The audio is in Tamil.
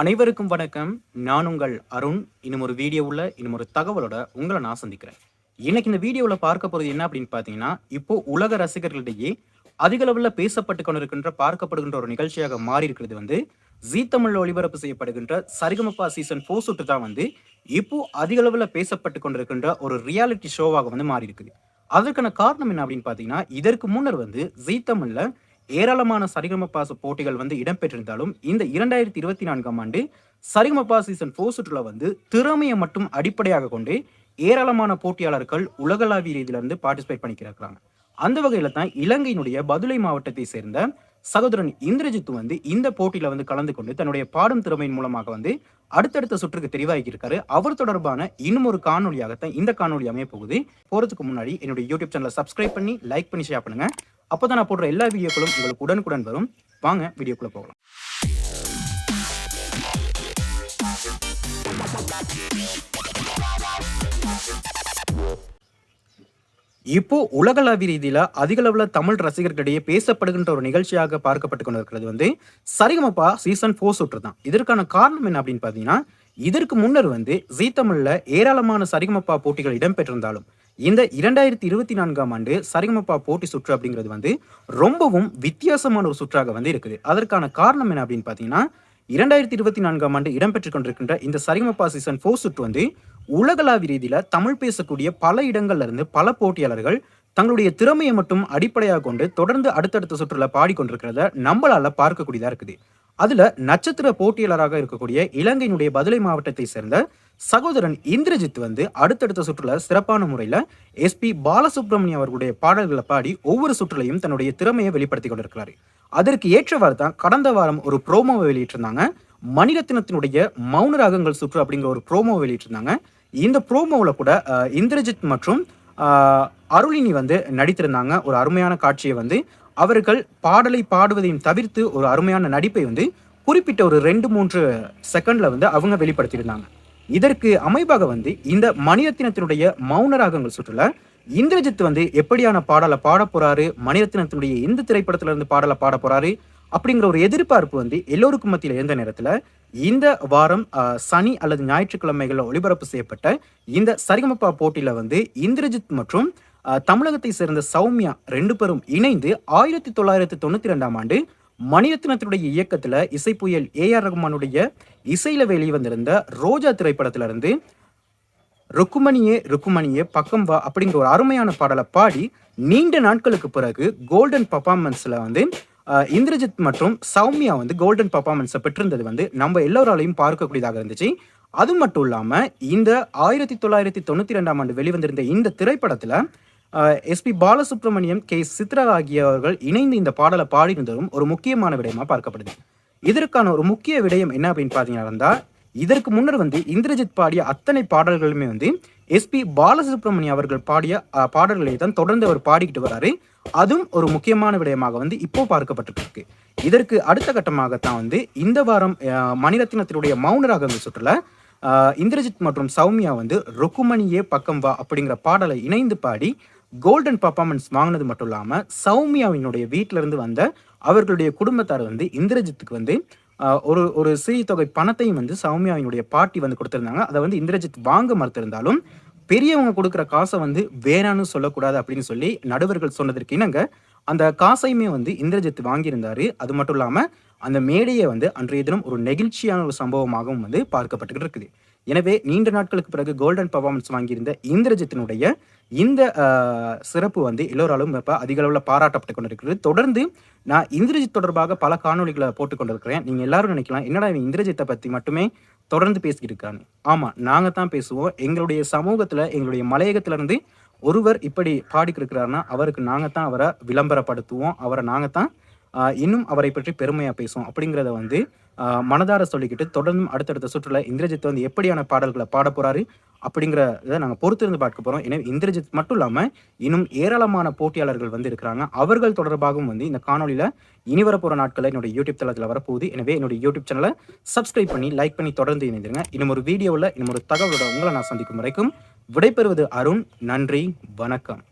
அனைவருக்கும் வணக்கம். நான் உங்கள் அருண். இன்னும் ஒரு வீடியோவில் இன்னும் ஒரு தகவலோட உங்களை நான் சந்திக்கிறேன். இன்னைக்கு இந்த வீடியோவில் பார்க்க போகிறது என்ன அப்படின்னு பார்த்தீங்கன்னா இப்போ உலக ரசிகர்களிடையே அதிக அளவில் பேசப்பட்டு கொண்டிருக்கின்ற பார்க்கப்படுகின்ற ஒரு நிகழ்ச்சியாக மாறி இருக்கிறது வந்து ஜீ தமிழில் ஒளிபரப்பு செய்யப்படுகின்ற சரிகமப்பா சீசன் ஃபோர் சுட்டு தான் வந்து இப்போ அதிக அளவில் பேசப்பட்டு கொண்டிருக்கின்ற ஒரு ரியாலிட்டி ஷோவாக வந்து மாறி இருக்குது. அதற்கான காரணம் என்ன அப்படின்னு பார்த்தீங்கன்னா இதற்கு முன்னர் வந்து ஜீ தமிழில் ஏராளமான சரிகமபாச போட்டிகள் வந்து இடம்பெற்றிருந்தாலும் இந்த இரண்டாயிரத்தி இருபத்தி நான்காம் ஆண்டு சரிகமபா சீசன் ஃபோர் சுற்றுலா வந்து திறமையை மட்டும் அடிப்படையாக கொண்டு ஏராளமான போட்டியாளர்கள் உலகளாவிய ரீதியிலிருந்து பார்ட்டிசிபேட் பண்ணிக்கிறாங்க. அந்த வகையில தான் இலங்கையினுடைய பதுளை மாவட்டத்தை சேர்ந்த சகோதரன் இந்திரஜித் வந்து இந்த போட்டியில வந்து கலந்து கொண்டு தன்னுடைய பாடும் திறமையின் மூலமாக வந்து அடுத்தடுத்த சுற்றுக்கு தெரிவாகியிருக்காரு அவர் தொடர்பான இன்னும் ஒரு காணொலியாகத்தான் இந்த காணொலி அமைய போகுது. போறதுக்கு முன்னாடி என்னுடைய யூடியூப் சேனலை சப்ஸ்கிரைப் பண்ணி லைக் பண்ணி ஷேர் பண்ணுங்க. அப்போதான் நான் போடுற எல்லா வீடியோக்களும் உங்களுக்கு உடனுக்குடன் வரும். வாங்க வீடியோக்குள்ள போகலாம். இப்போ உலகளாவிய ரீதியில் அதிக அளவில் தமிழ் ரசிகர்களிடையே பேசப்படுகின்ற ஒரு நிகழ்ச்சியாக பார்க்கப்பட்டு கொண்டு இருக்கிறது வந்து சரிகமப்பா சீசன் ஃபோர் சுற்று தான் இதற்கான காரணம் என்ன அப்படின்னு பார்த்தீங்கன்னா இதற்கு முன்னர் வந்து ஜீ தமிழில் ஏராளமான சரிகமப்பா போட்டிகள் இடம்பெற்றிருந்தாலும் இந்த இரண்டாயிரத்தி இருபத்தி நான்காம் ஆண்டு சரிகமப்பா போட்டி சுற்று அப்படிங்கிறது வந்து ரொம்பவும் வித்தியாசமான ஒரு சுற்றாக வந்து இருக்குது. அதற்கான காரணம் என்ன அப்படின்னு பார்த்தீங்கன்னா இரண்டாயிரத்தி இருபத்தி நான்காம் ஆண்டு இடம்பெற்றுக் கொண்டிருக்கின்ற இந்த சரிகமப்பா சீசன் ஃபோர் சுற்று வந்து உலகளாவிய ரீதியில் தமிழ் பேசக்கூடிய பல இடங்கள்ல இருந்து பல போட்டியாளர்கள் தங்களுடைய திறமையை மட்டும் அடிப்படையாக கொண்டு தொடர்ந்து அடுத்தடுத்த சுற்றுல பாடிக்கொண்டிருக்கிறத நம்மளால பார்க்கக்கூடியதாக இருக்குது. அதுல நட்சத்திர போட்டியாளராக இருக்கக்கூடிய இலங்கையினுடைய பதிலை மாவட்டத்தை சேர்ந்த சகோதரன் இந்திரஜித் வந்து அடுத்தடுத்த சுற்றுல சிறப்பான முறையில் எஸ்பி பாலசுப்ரமணியம் அவர்களுடைய பாடல்களை பாடி ஒவ்வொரு சுற்றுலையும் தன்னுடைய திறமையை வெளிப்படுத்தி கொண்டிருக்கிறாரு. அதற்கு ஏற்றவாறு தான் கடந்த வாரம் ஒரு ப்ரோமோவை வெளியிட்டிருந்தாங்க. மணிரத்னத்தினுடைய மௌன ராகங்கள் சுற்று அப்படிங்கிற ஒரு ப்ரோமோ வெளியிட்டிருந்தாங்க. இந்த ப்ரோமோவில் கூட இந்திரஜித் மற்றும் அருளினி வந்து நடித்திருந்தாங்க. ஒரு அருமையான காட்சியை வந்து அவர்கள் பாடலை பாடுவதையும் தவிர்த்து ஒரு அருமையான நடிப்பை வந்து குறிப்பிட்ட ஒரு ரெண்டு மூன்று செகண்டில் வந்து அவங்க வெளிப்படுத்தியிருந்தாங்க. இதற்கு அமைப்பாக வந்து இந்த மணிரத்தினத்தினுடைய மௌன ராகங்கள் சுற்றுல இந்திரஜித் வந்து எப்படியான பாடலை பாட போறாரு மணிரத்தினத்தினுடைய எந்த திரைப்படத்துல இருந்து பாடலை பாட போறாரு அப்படிங்கிற ஒரு எதிர்பார்ப்பு வந்து எல்லோருக்கும் மத்தியில் இருந்த நேரத்தில் இந்த வாரம் சனி அல்லது ஞாயிற்றுக்கிழமைகளில் ஒளிபரப்பு செய்யப்பட்ட இந்த சரிகமப்பா போட்டியில் வந்து இந்திரஜித் மற்றும் தமிழகத்தை சேர்ந்த சௌமியா ரெண்டு பேரும் இணைந்து ஆயிரத்தி தொள்ளாயிரத்தி தொண்ணூற்றி ரெண்டாம் ஆண்டு மணிரத்னத்தினுடைய இயக்கத்தில் இசை புயல் ஏ ஆர் ரகுமானுடைய இசையில் வெளிவந்திருந்த ரோஜா திரைப்படத்திலிருந்து ருக்குமணியே ருக்குமணியே பக்கம் வா அப்படிங்கிற ஒரு அருமையான பாடலை பாடி நீண்ட நாட்களுக்கு பிறகு கோல்டன் பர்ஃபார்மன்ஸில் வந்து இந்திரஜித் மற்றும் சௌமியா வந்து கோல்டன் பர்ஃபார்மன்ஸை பெற்றிருந்தது வந்து நம்ம எல்லோராலையும் பார்க்கக்கூடியதாக இருந்துச்சு. அது மட்டும் இல்லாமல் இந்த ஆயிரத்தி தொள்ளாயிரத்தி தொண்ணூற்றி ரெண்டாம் ஆண்டு வெளிவந்திருந்த இந்த திரைப்படத்தில் S P Balasubrahmanyam K Chithra ஆகியவர்கள் இணைந்து இந்த பாடலை பாடியிருந்ததும் ஒரு முக்கியமான விடயமாக பார்க்கப்படுது. இதற்கான ஒரு முக்கிய விடயம் என்ன அப்படின்னு பார்த்தீங்கன்னா இதற்கு முன்னர் வந்து இந்திரஜித் பாடிய அத்தனை பாடல்களுமே வந்து எஸ்பி பாலசுப்ரமணியம் அவர்கள் பாடிய பாடல்களை தான் தொடர்ந்து அவர் பாடிக்கிட்டு வராரு. அதுவும் ஒரு முக்கியமான விடயமாக வந்து இப்போ பார்க்கப்பட்டிருக்கு. இதற்கு அடுத்த கட்டமாகத்தான் வந்து இந்த வாரம் மணிரத்னத்தினுடைய மௌன ராகங்கள் சுற்றுல இந்திரஜித் மற்றும் சௌமியா வந்து ருக்குமணியே பக்கம் வா அப்படிங்கிற பாடலை இணைந்து பாடி கோல்டன் பர்ஃபார்மன்ஸ் வாங்கினது மட்டும் இல்லாமல் சௌமியாவினுடைய வீட்டிலிருந்து வந்த அவர்களுடைய குடும்பத்தார் வந்து இந்திரஜித்துக்கு வந்து ஒரு ஒரு சிறிய தொகை பணத்தையும் வந்து சௌமியாவினுடைய பாட்டி வந்து கொடுத்துருந்தாங்க. அதை வந்து இந்திரஜித் வாங்க மறுத்திருந்தாலும் பெரியவங்க கொடுக்குற காசை வந்து வேணான்னு சொல்லக்கூடாது அப்படின்னு சொல்லி நடுவர்கள் சொன்னதற்கு இணங்க அந்த காசையுமே வந்து இந்திரஜித் வாங்கியிருந்தாரு. அது மட்டும் இல்லாமல் அந்த மேடையை வந்து அன்றைய தினம் ஒரு நெகிழ்ச்சியான ஒரு சம்பவமாகவும் வந்து பார்க்கப்பட்டுக்கிட்டு இருக்குது. எனவே நீண்ட நாட்களுக்கு பிறகு கோல்டன் பர்ஃபார்மன்ஸ் வாங்கியிருந்த இந்திரஜித்தினுடைய இந்த சிறப்பு வந்து எல்லோராலும் இப்போ அதிக அளவில் பாராட்டப்பட்டு கொண்டிருக்கிறது. தொடர்ந்து நான் இந்திரஜித் தொடர்பாக பல காணொலிகளை போட்டு கொண்டிருக்கிறேன். நீங்கள் எல்லாரும் நினைக்கலாம் என்னடா இவன் இந்திரஜித்தை பற்றி மட்டுமே தொடர்ந்து பேசிக்கிட்டு இருக்காங்க ஆமாம் நாங்கள் தான் பேசுவோம். எங்களுடைய சமூகத்தில் எங்களுடைய மலையகத்திலேருந்து ஒருவர் இப்படி பாடிக்கிருக்கிறாருன்னா அவருக்கு நாங்கள் தான் அவரை விளம்பரப்படுத்துவோம் அவரை நாங்கள் தான் இன்னும் அவரை பற்றி பெருமையாக பேசுவோம் அப்படிங்கிறத வந்து மனதார சொல்லிக்கிட்டு தொடர்ந்தும் அடுத்தடுத்த சுற்றுல இந்திரஜித் வந்து எப்படியான பாடல்களை பாட போறாரு அப்படிங்கிறத நாங்கள் பொறுத்திருந்து பார்க்க போகிறோம் எனவே இந்திரஜித் மட்டும் இல்லாமல் இன்னும் ஏராளமான போட்டியாளர்கள் வந்து இருக்கிறாங்க. அவர்கள் தொடர்பாகவும் வந்து இந்த காணொலியில் இனி வரப்போகிற நாட்களில் என்னுடைய யூடியூப் தளத்தில் வரப்போகுது. எனவே என்னுடைய யூடியூப் சேனலை சப்ஸ்கிரைப் பண்ணி லைக் பண்ணி தொடர்ந்து இணைந்திருங்க. இன்னும் ஒரு வீடியோவில் இன்னும் ஒரு தகவலோட உங்களை நான் சந்திக்கும் வரைக்கும் விடைபெறுவது அருண். நன்றி வணக்கம்.